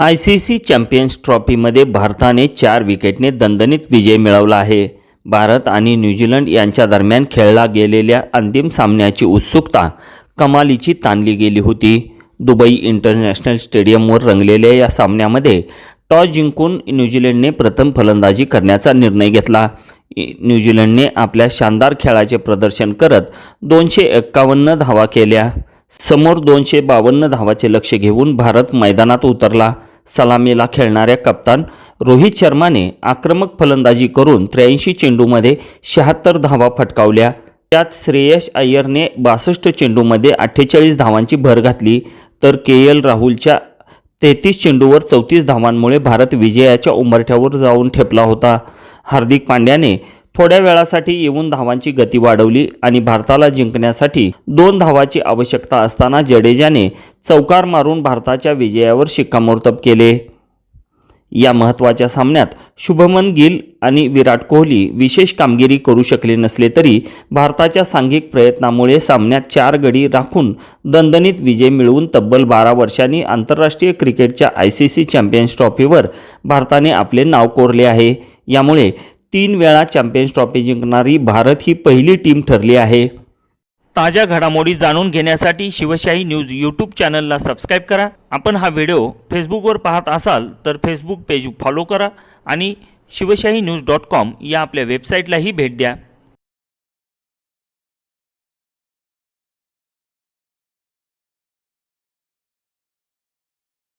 I C C champions ट्रॉफीमध्ये भारताने चार विकेटने दणदणीत विजय मिळवला आहे. भारत आणि न्यूझीलंड यांच्या दरम्यान खेळला गेलेल्या अंतिम सामन्याची उत्सुकता कमालीची ताणली गेली होती. दुबई इंटरनॅशनल स्टेडियमवर रंगलेल्या या सामन्यामध्ये टॉस जिंकून न्यूझीलंडने प्रथम फलंदाजी करण्याचा निर्णय घेतला. न्यूझीलंडने आपल्या शानदार खेळाचे प्रदर्शन करत दोनशे एक्कावन्न धावा केल्या. समोर दोनशे बावन्न धावाचे लक्ष घेऊन भारत मैदानात उतरला. सलामीला खेळणाऱ्या कप्तान रोहित शर्माने आक्रमक फलंदाजी करून त्र्याऐंशी चेंडूमध्ये शहात्तर धावा फटकावल्या. त्यात श्रेयस अय्यरने बासष्ट चेंडूमध्ये अठ्ठेचाळीस धावांची भर घातली. तर के एल राहुलच्या तेहतीस चेंडूवर चौतीस धावांमुळे भारत विजयाच्या उंबरठ्यावर जाऊन ठेपला होता. हार्दिक पांड्याने थोड्या वेळासाठी येऊन धावांची गती वाढवली आणि भारताला जिंकण्यासाठी दोन धावाची आवश्यकता असताना जडेजाने चौकार मारून भारताच्या विजयावर शिक्कामोर्तब केले. या महत्त्वाच्या सामन्यात शुभमन गिल आणि विराट कोहली विशेष कामगिरी करू शकले नसले तरी भारताच्या सांघिक प्रयत्नामुळे सामन्यात चार गडी राखून दणदणीत विजय मिळवून तब्बल बारा वर्षांनी आंतरराष्ट्रीय क्रिकेटच्या आय सी सी चॅम्पियन्स ट्रॉफीवर भारताने आपले नाव कोरले आहे. यामुळे तीन वेळा चॅम्पियन्स ट्रॉफी जिंकणारी भारत ही पहिली टीम ठरली आहे. ताज्या घडामोडी जाणून घेण्यासाठी शिवशाही न्यूज यूट्यूब चॅनलला सबस्क्राईब करा. आपण हा व्हिडिओ फेसबुकवर पाहत असाल तर फेसबुक पेज फॉलो करा आणि शिवशाही न्यूज डॉट कॉम या आपल्या वेबसाईटलाही भेट द्या.